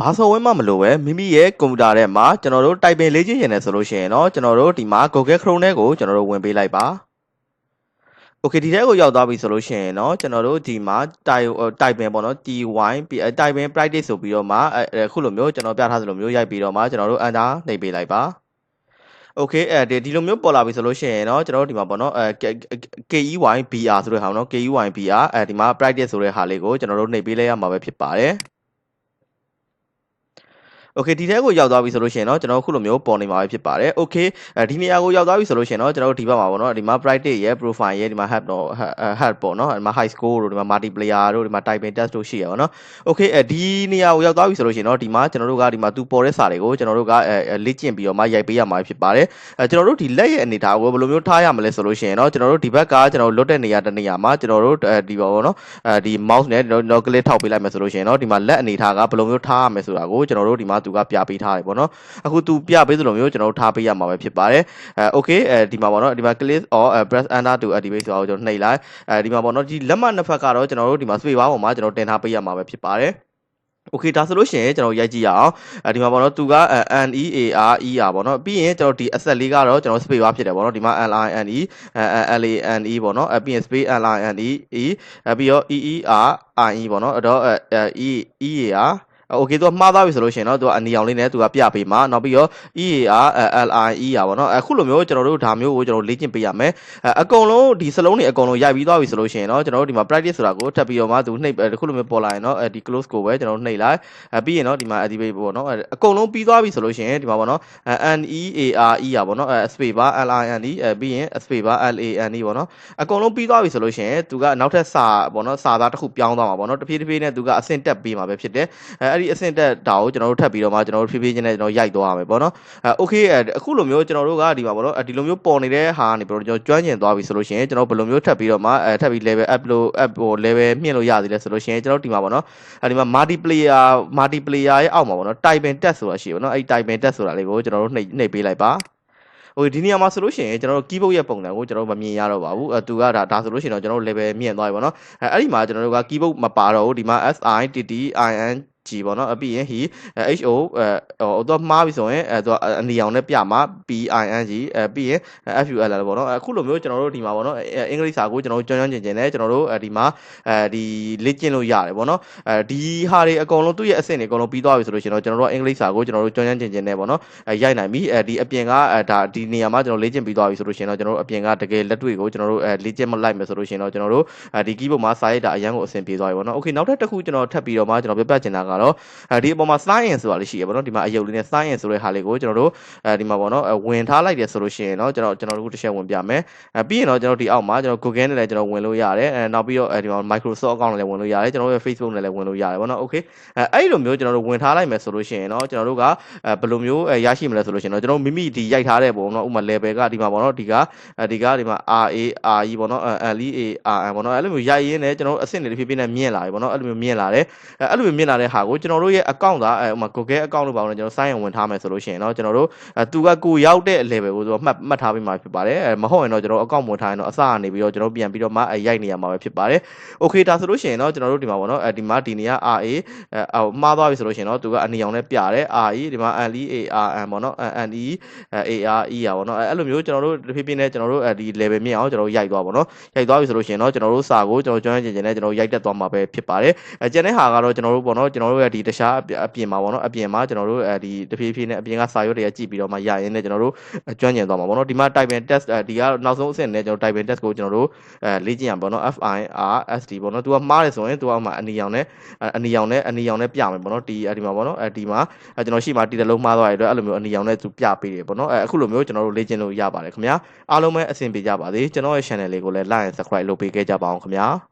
ဘာဆော်ဝဲမှမလိုပဲမိမိရဲ့ကွန်ပျူတာထဲမှာကျွန်တော်တို့တိုင်ပင်လေ့ကျင့်ရနေဆိုလို့ရှိရင်တော့ကျွန်တော်တို့ဒီမှာ Google Chrome ထဲကိုကျွန်တော်တို့ဝင်ပေးလိုက်ပါ Okay ဒီထဲကိုရောက်သွားပြီဆိုလို့ရှိရင်တော့ကျွန်တော်တို့ဒီမှာတိုင်တိုင်ပင်ပေါ့နော် TY ပြီးတိုင်ပင် practice ဆိုပြီးတော့မှအဲအခုလိုမျိုးကျွန်တော်ပြထားသလိုမျိုးရိုက်ပြီးတော့မှကျွန်တော်တို့ enter နှိပ်ပေးလိုက်ပါ Okay အဲဒီဒီလိုမျိုးပေါ်လာပြီဆိုလို့ရှိရင်တော့ကျွန်တော်တို့ဒီမှာပေါ့နော်အဲ KEY BR ဆိုတဲ့ဟာပေါ့နော် KEY BR အဲဒီမှာ practice ဆိုတဲ့ဟာလေးကိုကျွန်တော်တို့နှိပ်ပေးလိုက်ရမှာပဲဖြစ်ပါတယ် okay ဒီထဲကိုရောက်သွားပြီဆိုလို့ရှိရင်တော့ကျွန်တော်အခုလိုမျိုးပေါ်နေမှာပဲဖြစ်ပါတယ် okay ဒီနေရာကိုရောက်သွားပြီဆိုလို့ရှိရင်တော့ကျွန်တော်တို့ဒီဘက်မှာပေါ့နော်ဒီမှာ private ရဲ့ profile ရဲ့ဒီမှာ help တော့ help ပေါ့နော်ဒီမှာ high score တို့ဒီမှာ multiplayer တို့ဒီမှာ typing test တို့ရှိရပါတော့ okay ဒီနေရာကိုရောက်သွားပြီဆိုလို့ရှိရင်တော့ဒီမှာကျွန်တော်တို့ကဒီမှာသူပေါ်တဲ့စာတွေကိုကျွန်တော်တို့ကလေ့ကျင့်ပြီးတော့မှရိုက်ပေးရမှာဖြစ်ပါတယ်ကျွန်တော်တို့ဒီလက်ရဲ့အနေထားကိုဘယ်လိုမျိုးထားရမလဲဆိုလို့ရှိရင်တော့ကျွန်တော်တို့ဒီဘက်ကကျွန်တော်တို့လွတ်တဲ့နေရာတစ်နေရာမှာကျွန်တော်တို့ဒီပေါ့နော်ဒီ mouse နဲ့ကျွန်တော်တို့ click ထောက်ပေးလိုက်မယ်ဆိုလို့ရှိရင်တော့ဒီမှာလက်အနေထားကဘယ်လိုမျိုးထားရမလဲဆိုတာကိုကျွန်တော်တို့ဒီမှာသူကပြပေးထားတယ်ပေါ့နော်အခုသူပြပေးသလိုမျိုးကျွန်တော်တို့ထားပေးရမှာပဲဖြစ်ပါတယ်အဲ okay အဲဒီမှာပေါ့နော်ဒီမှာ click or press enter to activate ဆိုတာကိုကျွန်တော်နှိပ်လိုက်အဲဒီမှာပေါ့နော်ဒီလက်မှတ်နှစ်ဖက်ကတော့ကျွန်တော်တို့ဒီမှာ space bar ပေါ်မှာကျွန်တော်တင်ထားပေးရမှာပဲဖြစ်ပါတယ်โอเคဒါဆိုလို့ရှိရင်ကျွန်တော်ရိုက်ကြည့်ရအောင်အဲဒီမှာပေါ့နော်သူက N E A R E R ပေါ့နော်ပြီးရင်ကျွန်တော်ဒီ asset လေးကတော့ကျွန်တော် space bar ဖြစ်တယ်ပေါ့နော်ဒီမှာ L I N E L A N E ပေါ့နော်ပြီးရင် space L I N E E ပြီးတော့ E E R I E ပေါ့နော်အဲ့တော့ E E A R โอเคသူကမှားသွားပြီဆိုလို့ရှိရင်တော့သူကအနီအောင်လေးနဲ့သူကပြပေးမှာနောက်ပြီးတော့ EAR LIE อ่ะဗောနော်အခုလိုမျိုးကျွန်တော်တို့ဒါမျိုးကိုကျွန်တော်လေ့ကျင့်ပေးရမယ်အကုန်လုံးဒီစလုံးတွေအကုန်လုံးရိုက်ပြီးသွားပြီဆိုလို့ရှိရင်တော့ကျွန်တော်တို့ဒီမှာ practice ဆိုတာကိုထပ်ပြီးတော့မှသူနှိပ်အခုလိုမျိုးပေါ်လာရင်တော့ဒီ close ကိုပဲကျွန်တော်တို့နှိပ်လိုက်ပြီးရင်တော့ဒီမှာ activate ပေါ့နော်အကုန်လုံးပြီးသွားပြီဆိုလို့ရှိရင်ဒီမှာဗောနော် NEARE อ่ะဗောနော် space bar LINE ပြီးရင် space bar LANE ဗောနော်အကုန်လုံးပြီးသွားပြီဆိုလို့ရှိရင်သူကနောက်ထပ်စာဗောနော်စာသားတစ်ခုပြောင်းသွားမှာဗောနော်တဖြည်းဖြည်းနဲ့သူကအဆင့်တက်ပေးမှာပဲဖြစ်တယ်အဲ အဲ့ဒီအဆင့်တက်တာကိုကျွန်တော်တို့ထပ်ပြီးတော့မှကျွန်တော်တို့ဖြည်းဖြည်းချင်းနဲ့ကျွန်တော်ရိုက်သွားရမယ်ပေါ့နော်အဲ okay အခုလိုမျိုးကျွန်တော်တို့ကဒီမှာပေါ့နော်ဒီလိုမျိုးပေါ်နေတဲ့ဟာကနေပြီးတော့ကျွန်တော်ကျွမ်းကျင်သွားပြီဆိုလို့ရှိရင်ကျွန်တော်ဘယ်လိုမျိုးထပ်ပြီးတော့မှအဲထပ်ပြီး level up လို့ app ဟို level မြင့်လို့ရသေးလဲဆိုလို့ရှိရင်ကျွန်တော်ဒီမှာပေါ့နော်အဲဒီမှာ multiplayer multiplayer ရဲ့အောက်မှာပေါ့နော် typing test ဆိုတာရှိပေါ့နော်အဲဒီ typing test ဆိုတာလေးကိုကျွန်တော်တို့နှိပ်နှိပ်ပေးလိုက်ပါဟိုဒီနေရာမှာဆိုလို့ရှိရင်ကျွန်တော်တို့ keyboard ရဲ့ပုံစံကိုကျွန်တော်မမြင်ရတော့ပါဘူးအဲသူကဒါဒါဆိုလို့ရှိရင်တော့ကျွန်တော်တို့ level မြင့်သွားပြီပေါ့နော်အဲအဲ့ဒီမှာကျွန်တော်တို့က keyboard မပါတော့ဘူးဒီမှာ SI TT IN G ပေါ့နော်ပြီးရင် he HO အဲဟိုတော့မှားပြီဆိုရင်အဲသူအနီအောင်နဲ့ပြမှာ PING အဲပြီးရင် FUL ပေါ့နော်အခုလိုမျိုးကျွန်တော်တို့ဒီမှာပေါ့နော်အင်္ဂလိပ်စာကိုကျွန်တော်တို့ကျွမ်းကျွမ်းကျင်ကျင်နဲ့ကျွန်တော်တို့ဒီမှာအဲဒီလေ့ကျင့်လို့ရတယ်ပေါ့နော်အဲဒီဟာတွေအကုန်လုံးသူ့ရဲ့အဆင့်တွေအကုန်လုံးပြီးသွားပြီဆိုလို့ရှိရင်တော့ကျွန်တော်တို့အင်္ဂလိပ်စာကိုကျွန်တော်တို့ကျွမ်းကျွမ်းကျင်ကျင်နဲ့ပေါ့နော်ရိုက်နိုင်ပြီအဲဒီအပြင်ကဒါဒီနေရာမှာကျွန်တော်လေ့ကျင့်ပြီးသွားပြီဆိုလို့ရှိရင်တော့ကျွန်တော်တို့အပြင်ကတကယ်လက်တွေ့ကိုကျွန်တော်တို့လေ့ကျင့်မလိုက်မယ်ဆိုလို့ရှိရင်တော့ကျွန်တော်တို့ဒီ keyboard မှာစာရိုက်တာအရန်ကိုအဆင်ပြေသွားပြီပေါ့နော် okay နောက်ထပ်တစ်ခုကျွန်တော်ထပ်ပြီးတော့မှကျွန်တော်ပြပြချင်တာကတော့ဒီအပေါ်မှာ science ဆိုတာလေးရှိရပေါ့နော်ဒီမှာအယုတ်လေးနဲ့ science ဆိုတဲ့ဟာလေးကိုကျွန်တော်တို့အဲဒီမှာပေါ့နော်ဝင်ထားလိုက်တယ်ဆိုလို့ရှိရင်တော့ကျွန်တော်ကျွန်တော်တို့တစ်ချက်ဝင်ပြမယ်အဲပြီးရင်တော့ကျွန်တော်ဒီအောက်မှာကျွန်တော် Google နဲ့လည်းကျွန်တော်ဝင်လို့ရတယ်အဲနောက်ပြီးတော့အဲဒီမှာ Microsoft account နဲ့လည်းဝင်လို့ရတယ်ကျွန်တော်တို့ရဲ့ Facebook နဲ့လည်းဝင်လို့ရတယ်ပေါ့နော် okay အဲအဲ့လိုမျိုးကျွန်တော်တို့ဝင်ထားလိုက်မယ်ဆိုလို့ရှိရင်တော့ကျွန်တော်တို့ကအဲဘယ်လိုမျိုးရရှိမလဲဆိုလို့ရှိရင်တော့ကျွန်တော်မိမိဒီရိုက်ထားတဲ့ပုံနော်ဥပမာ level ကဒီမှာပေါ့နော်ဒီကဒီကဒီမှာ RA RE ပေါ့နော် LEA RN ပေါ့နော်အဲ့လိုမျိုးရိုက်ရင်းနဲ့ကျွန်တော်တို့အဆင့်တွေတစ်ဖြည်းဖြည်းနဲ့မြင့်လာပြီပေါ့နော်အဲ့လိုမျိုးမြင့်လာတယ်အဲ့လိုမျိုးမြင့်လာတဲ့ဟာကိုကျွန်တော်တို့ရဲ့ account သားအဲဥပမာ Google account လို့ပါတော့ကျွန်တော် sign in ဝင်ထားမယ်ဆိုလို့ရှိရင်တော့ကျွန်တော်တို့သူကကိုရောက်တဲ့ level ကိုသူမှတ်မှတ်ထားပြီးမှဖြစ်ပါတယ်မဟုတ်ရင်တော့ကျွန်တော် account ဝင်ထားရင်တော့အစကနေပြီးတော့ကျွန်တော်ပြန်ပြီးတော့မှရိုက်နေရမှာပဲဖြစ်ပါတယ် okay ဒါဆိုလို့ရှိရင်တော့ကျွန်တော်တို့ဒီမှာပေါ့နော်အဲဒီမှာဒီနေရာ RA အဲမှားသွားပြီဆိုလို့ရှိရင်တော့သူကအနီအောင်နဲ့ပြတယ် RE ဒီမှာ LEARN ပေါ့နော် NE ARE อ่ะပေါ့နော်အဲ့လိုမျိုးကျွန်တော်တို့တဖြည်းဖြည်းနဲ့ကျွန်တော်တို့ဒီ level မြင့်အောင်ကျွန်တော်တို့ရိုက်သွားပါတော့ရိုက်သွားပြီဆိုလို့ရှိရင်တော့ကျွန်တော်တို့စာကိုကျွန်တော်ကျွမ်းကျင်ကျင်နဲ့ကျွန်တော်ရိုက်တက်သွားမှာပဲဖြစ်ပါတယ်အဲကျန်တဲ့ဟာကတော့ကျွန်တော်တို့ပေါ့နော်ကျွန်တော်တို့ရဲ့ဒီတခြားအပြင်မှာပေါ့နော်အပြင်မှာကျွန်တော်တို့အဲဒီတဖြည်းဖြည်းနဲ့အပြင်ကစာရွက်တွေကကြည့်ပြီးတော့မှရရင်လည်းကျွန်တော်တို့ကျွမ်းကျင်သွားမှာပေါ့နော်ဒီမှာ typing test ဒီကနောက်ဆုံးအဆင့်နဲ့ကျွန်တော် typing test ကိုကျွန်တော်တို့အဲလေ့ကျင့်ရပါပေါ့နော် FIRST ပေါ့နော်သူကမှားတယ်ဆိုရင်သူကမှအနီရောင်နဲ့အနီရောင်နဲ့အနီရောင်နဲ့ပြမယ်ပေါ့နော်ဒီဒီမှာပေါ့နော်အဲဒီမှာကျွန်တော်ရှိမှတီတလုံးမှားသွားရတဲ့အတွက်အဲ့လိုမျိုးအနီရောင်နဲ့သူပြပေးတယ်ပေါ့နော်အဲအခုလိုမျိုးကျွန်တော်တို့လေ့ကျင့်လို့ရပါတယ်ခင်ဗျာအားလုံးပဲအဆင်ပြေကြပါစေကျွန်တော်ရဲ့ channel လေးကိုလည်း like and subscribe လုပ်ပေးခဲ့ကြပါအောင်ခင်ဗျာ